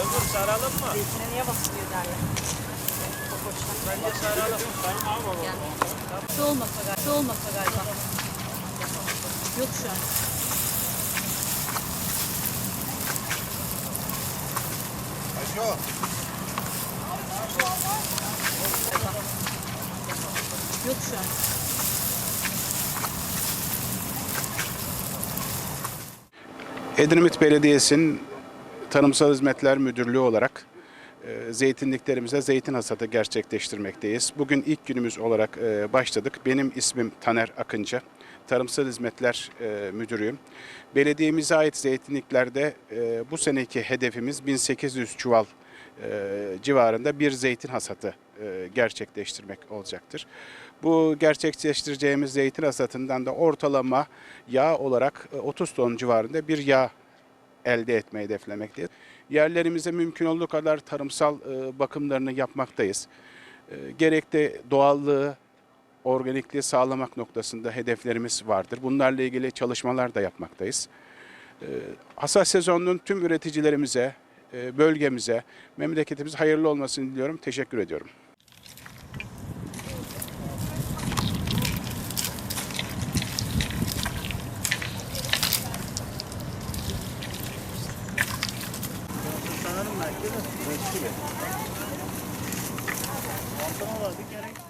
Ömür saralım mı? Zeytine niye basılıyor derler. Bence saralım. Tamam abi. Yani, olmasa galiba. Olmasa galiba. Yok şu an. Yok şu an. Edremit Belediyesi'nin Tarımsal Hizmetler Müdürlüğü olarak e, zeytinliklerimize zeytin hasadı gerçekleştirmekteyiz. Bugün ilk günümüz olarak e, başladık. Benim ismim Taner Akıncı. Tarımsal Hizmetler e, Müdürüyüm. Belediyemize ait zeytinliklerde e, bu seneki hedefimiz 1800 çuval e, civarında bir zeytin hasatı gerçekleştirmek olacaktır. Bu gerçekleştireceğimiz zeytin hasatından da ortalama yağ olarak e, 30 ton civarında bir yağ elde etmeyi hedeflemekteyiz. Yerlerimize mümkün olduğu kadar tarımsal bakımlarını yapmaktayız. E, Gerek doğallığı, organikliği sağlamak noktasında hedeflerimiz vardır. Bunlarla ilgili çalışmalar da yapmaktayız. E, Hasat sezonunun tüm üreticilerimize, e, bölgemize, memleketimize hayırlı olmasını diliyorum. Teşekkür ediyorum. Sanırım kere.